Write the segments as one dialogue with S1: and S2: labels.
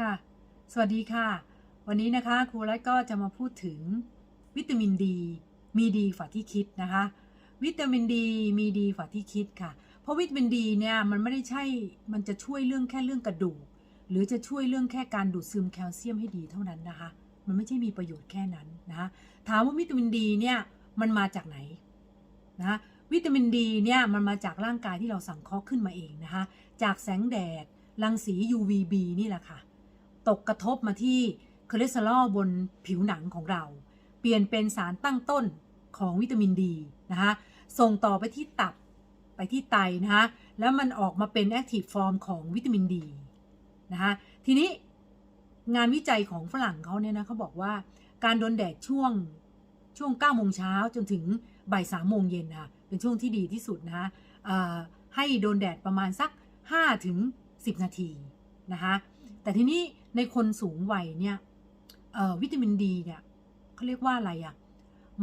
S1: ค่ะ สวัสดีค่ะ วันนี้นะคะครูรัตก็จะมาพูดถึงวิตามินดี มีดีกว่าที่คิดนะคะ วิตามินดีมีดีกว่าที่คิดค่ะ เพราะวิตามินดีเนี่ยมันไม่ได้ใช่ มันจะช่วยเรื่องแค่เรื่องกระดูก หรือจะช่วยเรื่องแค่การดูดซึมแคลเซียมให้ดีเท่านั้นนะคะ มันไม่ใช่มีประโยชน์แค่นั้นนะคะถามว่าวิตามินดีเนี่ยมันมาจากไหนนะะวิตามินดีเนี่ยมันมาจากร่างกายที่เราสังเคราะห์ขึ้นมาเองนะคะ จากแสงแดดรังสี UVB นี่แหละค่ะ ตกกระทบมาที่คอเลสเตอรอลบนผิวหนังของเรา เปลี่ยนเป็นสารตั้งต้นของวิตามินดีนะคะส่งต่อไปที่ตับไปที่ไตนะคะแล้วมันออกมาเป็นแอคทีฟฟอร์มของวิตามินดีนะคะทีนี้งานวิจัยของฝรั่งเขาเนี่ยนะเขาบอกว่าการโดนแดดช่วงช่วง9โมงเช้าจนถึงบ่าย3โมงเย็นค่ะเป็นช่วงที่ดีที่สุดนะคะให้โดนแดดประมาณสัก 5 ถึง 10 นาทีนะคะแต่ทีนี้ ในคนสูงวัยเนี่ยวิตามินดีเนี่ยเขาเรียกว่าอะไรอะ่ะ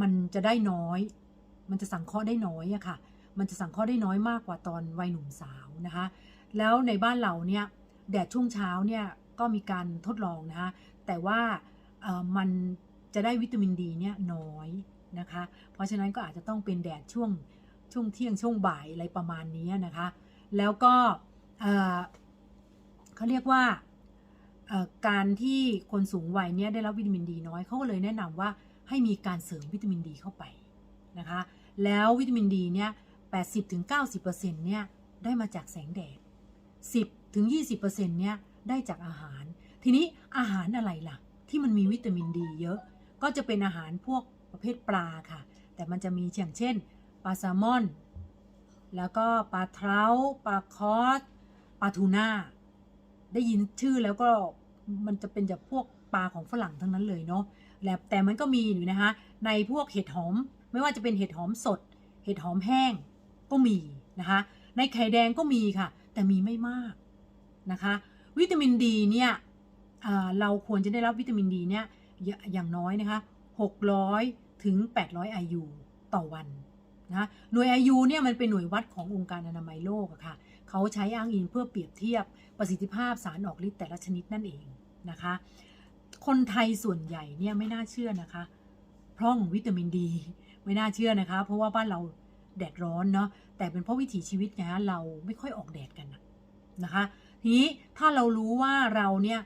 S1: มันจะได้น้อย มันจะสังเคราะห์ได้น้อยอะค่ะ มันจะสังเคราะห์ได้น้อยมากกว่าตอนวัยหนุ่มสาวนะคะ แล้วในบ้านเราเนี่ยแดดช่วงเช้าเนี่ยก็มีการทดลองนะคะ แต่ว่ามันจะได้วิตามินดีเนี่ยน้อยนะคะ เพราะฉะนั้นก็อาจจะต้องเป็นแดดช่วงช่วงเที่ยงช่วงบ่ายอะไรประมาณนี้นะคะ แล้วก็เขาเรียกว่า การที่คนสูงวัยเนี่ยได้รับวิตามินดีน้อยเขาก็เลยแนะนำว่าให้มีการเสริมวิตามินดีเข้าไปนะคะแล้ววิตามินดีเนี่ย80-90%เนี่ยได้มาจากแสงแดด 10-20%เนี่ยได้จากอาหาร ทีนี้อาหารอะไรล่ะ ที่มันมีวิตามินดีเยอะ ก็จะเป็นอาหารพวกประเภทปลาค่ะ แต่มันจะมีอย่างเช่นปลาแซลมอน แล้วก็ปลาเท้าปลาคอสปลาทูน่า ได้ยินชื่อแล้วก็ มันจะเป็นจากพวกปลาของฝรั่งทั้งนั้นเลยเนาะแล้วแต่มันก็มีอยู่นะคะในพวกเห็ดหอม ไม่ว่าจะเป็นเห็ดหอมสด เห็ดหอมแห้งก็มีนะคะ ในไข่แดงก็มีค่ะ แต่มีไม่มากนะคะ วิตามินดีเนี่ยเราควรจะได้รับวิตามินดีเนี่ยอย่าอย่างน้อยนะคะ600 ถึง 800 IU ต่อวันนะหน่วย IU เนี่ยมันเป็นหน่วยวัดขององค์การอนามัยโลกอะค่ะ เขาใช้อ้างอิงเพื่อเปรียบเทียบประสิทธิภาพสารออกฤทธิ์แต่ละชนิดนั่นเองนะคะ คนไทยส่วนใหญ่เนี่ยไม่น่าเชื่อนะคะ พร่องวิตามินดีไม่น่าเชื่อนะคะ เพราะว่าบ้านเราแดดร้อนเนาะแต่เป็นเพราะวิถีชีวิตไงฮะเราไม่ค่อยออกแดดกันนะคะทีนี้ถ้าเรารู้ว่าเราเนี่ย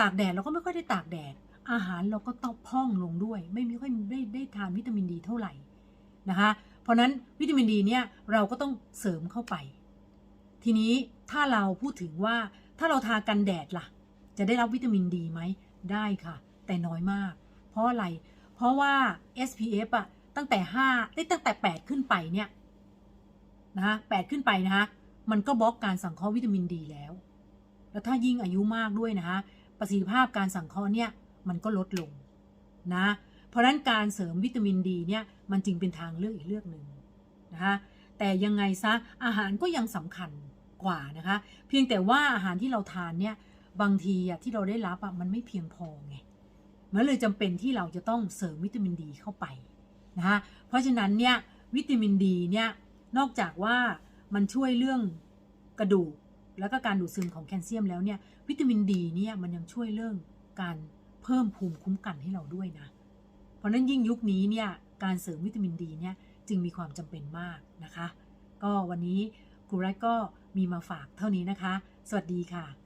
S1: ตากแดดเราก็ไม่ค่อยได้ตากแดด อาหารเราก็ต้องพ่องลงด้วย ไม่มีค่อยได้ได้ทานวิตามินดีเท่าไหร่นะคะเพราะนั้นวิตามินดีเนี่ยเราก็ต้องเสริมเข้าไป ทีนี้ถ้าเราพูดถึงว่าถ้าเราทากันแดดล่ะ จะได้รับวิตามินดีไหม ได้ค่ะ แต่น้อยมาก เพราะอะไร เพราะว่า SPF อะตั้งแต่5ได้ตั้งแต่ 8 ขึ้นไปเนี่ยนะคะ8ขึ้นไปนะคะมันก็บล็อกการสังเคราะห์วิตามินดีแล้ว แล้วถ้ายิ่งอายุมากด้วยนะคะประสิทธิภาพการสังเคราะห์เนี่ยมันก็ลดลงนะ เพราะฉะนั้นการเสริมวิตามินดีเนี่ยมันจึงเป็นทางเลือกอีกเลือกหนึ่งนะคะแต่ยังไงซะอาหารก็ยังสำคัญ กว่านะคะ เพียงแต่ว่าอาหารที่เราทานเนี่ยบางทีอะที่เราได้รับอะมันไม่เพียงพอไงมันเลยจำเป็นที่เราจะต้องเสริมวิตามินดีเข้าไปนะคะเพราะฉะนั้นเนี่ยวิตามินดีเนี่ยนอกจากว่ามันช่วยเรื่องกระดูกแล้วก็การดูดซึมของแคลเซียมแล้วเนี่ยวิตามินดีเนี่ยมันยังช่วยเรื่องการเพิ่มภูมิคุ้มกันให้เราด้วยนะ เพราะฉะนั้นยิ่งยุคนี้เนี่ยการเสริมวิตามินดีเนี่ยจึงมีความจำเป็นมากนะคะ ก็วันนี้ครูรัตก็ มีมาฝากเท่านี้นะคะ สวัสดีค่ะ